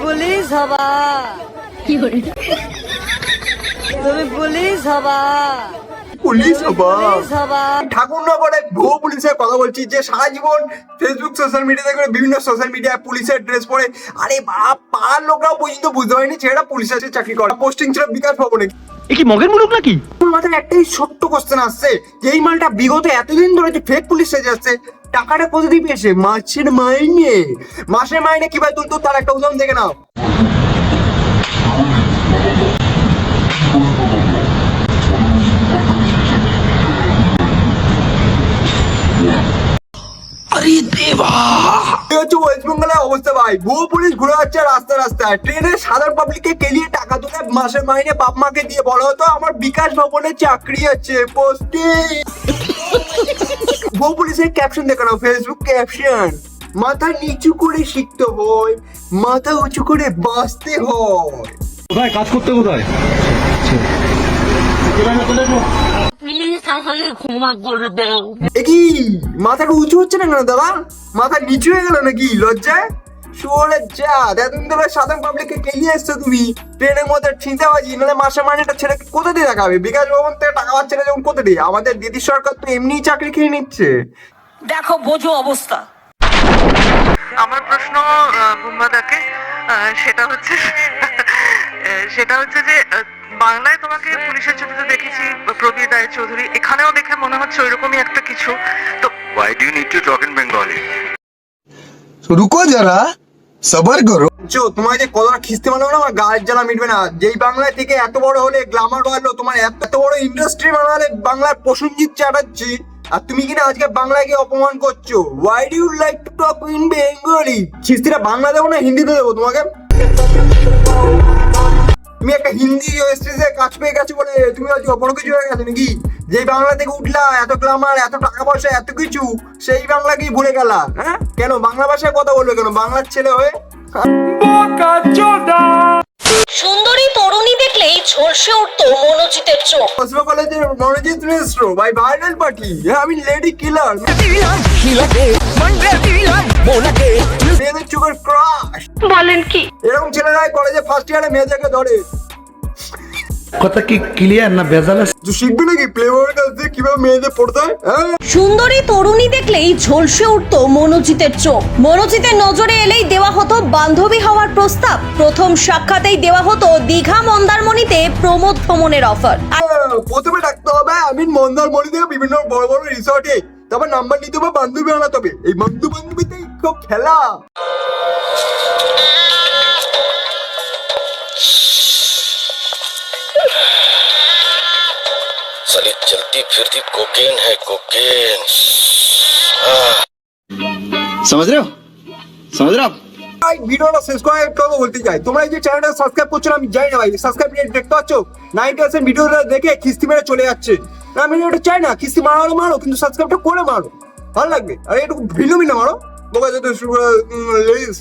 Police হবা। তুমি police হবা। পুলিশ হবা। পুলিশ হবা। ঠাকুরনগরে ভুয়ো পুলিশের কথা বলছি যে সারা জীবন ফেসবুক সোশ্যাল মিডিয়াতে করে বিভিন্ন সোশ্যাল মিডিয়ায় পুলিশের ড্রেস পরে। আরে বাপ পাড়ার লোকরাও পর্যন্ত বুঝতে পারেনি ছেলেটা পুলিশ আছে চাকরি করে। পোস্টিং ছিল বিকাশ ভবনে। এ কি মগের মুলুক নাকি? মাথায় একটাই ছোট্ট কোশ্চেন আসছে যে এই মালটা বিগত এতদিন ধরে যে ফেক পুলিশ সেজে আসছে টাকাটা কোথা দিয়ে পেয়েছে মাছের মাইনে। মাসের মাইনে কীভাবে তুলতো তার একটা উদাহরণ দেখে নাও। অবস্থা ভাই। পুলিশ ঘুরে যাচ্ছে রাস্তায় রাস্তায়। ট্রেনে সাধারণ পাবলিককে কেলিয়ে টাকা তুলে মাসের মাইনে বাপ মাকে দিয়ে বলো হতো আমার বিকাশ ভবনে চাকরি আছে পোস্টিং। ভুয়ো পুলিশের ক্যাপশন দেখানো না ফেসবুক ক্যাপশন মাথা নিচু করে শিখতে হয় মাথা উঁচু করে বাঁচতে হয়। কোথায়? কাজ করতে কোথায়? মাথাটা উঁচু হচ্ছে না কেন দাদা? মাথা নিচু হয়ে গেল নাকি? লজ্জায়? শুয়োরের যা। এতদিন ধরে সাধারণ পাবলিককে কেলিয়ে এসছো তুমি। ট্রেনের মধ্যে ছিনতাবাজি নাহলে মাসে মানেটা ছেড়ে কোথা দিয়ে দেখাবে? বিকাশ ভবন থেকে টাকা পাচ্ছে না যখন কোথা দিয়ে? আমাদের দিদি সরকার তো এমনিই চাকরি খেয়ে নিচ্ছে। দেখো বোঝো অবস্থা। আমার প্রশ্ন বুম্বাদাকে সেটা হচ্ছে সেটা হচ্ছে যে বাংলায় তোমাকে পুলিশের ছবিতে দেখেছি প্রবীর রায় চৌধুরী। এখানেও দেখে মনে হচ্ছে ওইরকমই একটা কিছু। তো why do you need to talk in bengali? So ruko সবার করো চো তোমার যে কতটা খিস্তি বানাবো না আমার গায়ের জ্বালা মিটবে না। যেই বাংলা থেকে এত বড় হলে গ্লামার বাড়লো, তোমার এত বড় ইন্ডাস্ট্রি বানালে বাংলার প্রসঞ্জিৎ চ্যাটার্জি, আর তুমি কিনা আজকে বাংলাকে অপমান করছ। Why do you like to talk in Bengali খিস্তিটা Bangla দেবো না হিন্দিতে দেবো তোমাকে? তুমি একটা হিন্দি স্টেজে কাজ পেয়ে গেছো বলে তুমি আজকে বড় কিছু হয়ে গেছো নাকি যেই বাংলা থেকে উঠলা এত গ্লামার এত টাকা পয়সা এত কিছু সেই বাংলাকেই ভুলে গেলা হ্যাঁ কেন বাংলা ভাষায় কথা বলবে কেন বাংলার ছেলে হয়ে সুন্দরী তরুণী দেখলেই ঝলসে উঠতো মনোজিতের চোখ কসমো কলেজের Manojit Mishra by viral party হ্যাঁ আমি লেডি কিলার বলেন কি? এরকম ছেলেরা কলেজে ফার্স্ট ইয়ারে মেয়েদেরকে ধরে। কথা কি ক্লিয়ার না ভেজাল তুই শিখবি নাকি? প্লে বয়ের কাছ থেকে কীভাবে মেয়েদের পড়তে হয় হ্যাঁ? সুন্দরী তরুণী দেখলেই ঝলসে উঠতো মনোজিতের চোখ। মনোজিতের নজরে এলেই দেওয়া হতো বান্ধবী হওয়ার প্রস্তাব। প্রথম সাক্ষাতেই দেওয়া হতো দীঘা মন্দারমণিতে প্রমোদ ভ্রমণের অফার আহ, প্রথমে ডাকতে হবে আমি মন্দারমণি থেকে বিভিন্ন বড় বড় রিসর্টে তারপর নাম্বার নিতে হবে বান্ধবী আনাতে হবে এই বন্ধু বান্ধবীতেই খুব খেলা। साली चलती फिरती कोकेन है कोकेन समझ रहे हो समझ रहे हो आप ভাই ভিডিওটা শেষ করে একটা কথা বলতে চাই তোমরা এই যে চ্যানেলটা সাবস্ক্রাইব করছো না আমি জানি না ভাই সাবস্ক্রাইব রেট দেখতে পাচ্ছ নাইনটি পার্সেন্ট ভিডিওটা দেখে কিস্তি মেরে চলে যাচ্ছে না, আমি ওটা চাই না কিস্তি মারো মারো কিন্তু সাবস্ক্রাইবটা করে মারো ভালো লাগবে আর একটু ভিন্ন ভিন্ন মারো বোকা যত লেডিস